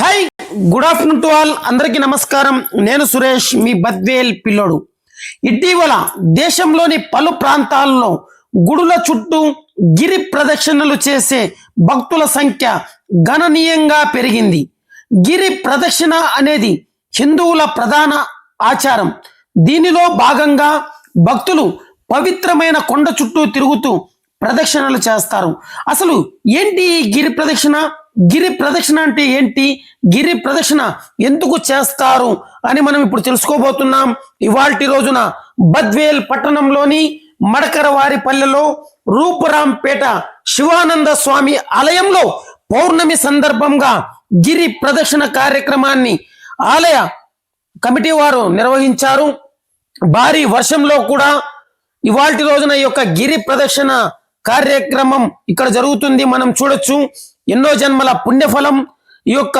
Hi good afternoon to all అందరికీ నమస్కారం. నేను సురేష్ మీ బద్వేల్ పిల్లోడు. ఇటీవల దేశంలోని పలు ప్రాంతాల్లో గుడుల చుట్టూ గిరి ప్రదక్షిణలు చేసే భక్తుల సంఖ్య గణనీయంగా పెరిగింది. గిరి ప్రదక్షిణ అనేది హిందువుల ప్రధాన ఆచారం. దీనిలో భాగంగా భక్తులు పవిత్రమైన కొండ చుట్టూ తిరుగుతూ ప్రదక్షిణలు చేస్తారు. అసలు ఏంటి ఈ గిరి ప్రదక్షిణ? గిరి ప్రదక్షిణ అంటే ఏంటి? గిరి ప్రదక్షిణ ఎందుకు చేస్తారు అని మనం ఇప్పుడు తెలుసుకోబోతున్నాం. ఇవాల్టి రోజున బద్వేల్ పట్టణంలోని మడకరవారి పల్లెలో రూపురాంపేట శివానంద స్వామి ఆలయంలో పౌర్ణమి సందర్భంగా గిరి ప్రదక్షిణ కార్యక్రమాన్ని ఆలయ కమిటీ వారు నిర్వహించారు. భారీ వర్షంలో కూడా ఇవాల్టి రోజున ఈ యొక్క గిరి ప్రదక్షిణ కార్యక్రమం ఇక్కడ జరుగుతుంది. మనం చూడొచ్చు. ఎన్నో జన్మల పుణ్యఫలం ఈ యొక్క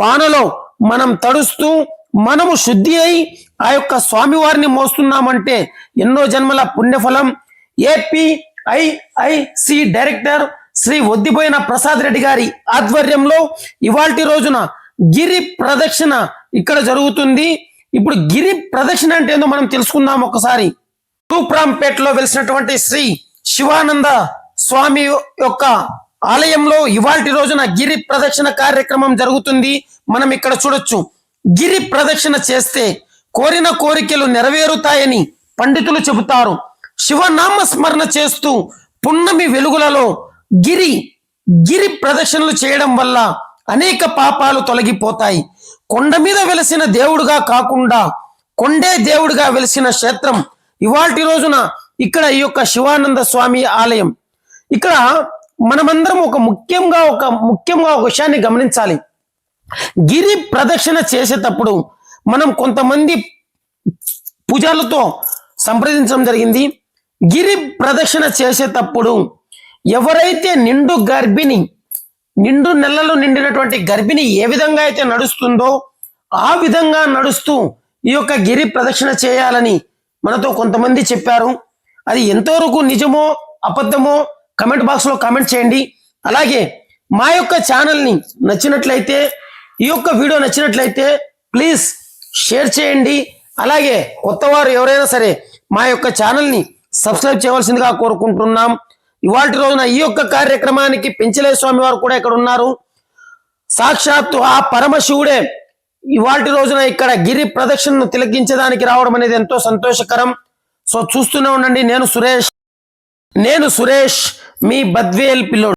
వానలో మనం తడుస్తూ మనము శుద్ధి అయి ఆ యొక్క స్వామివారిని మోస్తున్నామంటే ఎన్నో జన్మల పుణ్యఫలం. ఏపీఐఐసి డైరెక్టర్ శ్రీ ఒద్దిపోయిన ప్రసాద్ రెడ్డి గారి ఆధ్వర్యంలో ఇవాల్టి రోజున గిరి ప్రదక్షిణ ఇక్కడ జరుగుతుంది. ఇప్పుడు గిరి ప్రదక్షిణ అంటే ఏందో మనం తెలుసుకుందాం ఒకసారి. తూప్రాంపేటలో వెలిసినటువంటి శ్రీ శివానంద స్వామి యొక్క ఆలయంలో ఇవాల్టి రోజున గిరి ప్రదక్షిణ కార్యక్రమం జరుగుతుంది. మనం ఇక్కడ చూడొచ్చు. గిరి ప్రదక్షిణ చేస్తే కోరిన కోరికలు నెరవేరుతాయని పండితులు చెబుతారు. శివనామ స్మరణ చేస్తూ పున్నమి వెలుగులలో గిరి గిరి ప్రదక్షిణలు చేయడం వల్ల అనేక పాపాలు తొలగిపోతాయి. కొండ మీద వెలిసిన దేవుడుగా కాకుండా కొండే దేవుడిగా వెలిసిన క్షేత్రం ఇవాల్టి రోజున ఇక్కడ ఈ యొక్క శివానంద స్వామి ఆలయం. ఇక్కడ మనమందరం ఒక ముఖ్యంగా ఒక ముఖ్యంగా ఒక విషయాన్ని గమనించాలి. గిరి ప్రదక్షిణ చేసేటప్పుడు మనం కొంతమంది పూజలతో సంప్రదించడం జరిగింది. గిరి ప్రదక్షిణ చేసేటప్పుడు ఎవరైతే నిండు గర్భిణి నిండు నెలలు నిండినటువంటి గర్భిణి ఏ విధంగా అయితే నడుస్తుందో ఆ విధంగా నడుస్తూ ఈ యొక్క గిరి ప్రదక్షిణ చేయాలని మనతో కొంతమంది చెప్పారు. అది ఎంతవరకు నిజమో అబద్ధమో కమెంట్ బాక్స్లో కామెంట్ చేయండి. అలాగే మా యొక్క ఛానల్ని నచ్చినట్లయితే ఈ యొక్క వీడియో నచ్చినట్లయితే ప్లీజ్ షేర్ చేయండి. అలాగే కొత్తవారు ఎవరైనా సరే మా యొక్క ఛానల్ని సబ్స్క్రైబ్ చేయవలసిందిగా కోరుకుంటున్నాం. ఇవాళ రోజున ఈ యొక్క కార్యక్రమానికి పెంచలే స్వామి వారు కూడా ఇక్కడ ఉన్నారు. సాక్షాత్తు ఆ పరమశివుడే ఇవాళ రోజున ఇక్కడ గిరి ప్రదక్షిణను తిలకించడానికి రావడం అనేది ఎంతో సంతోషకరం. సో చూస్తూనే ఉండండి. నేను సురేష్. నేను సురేష్ మీ బద్వేల్ పిల్లోడు.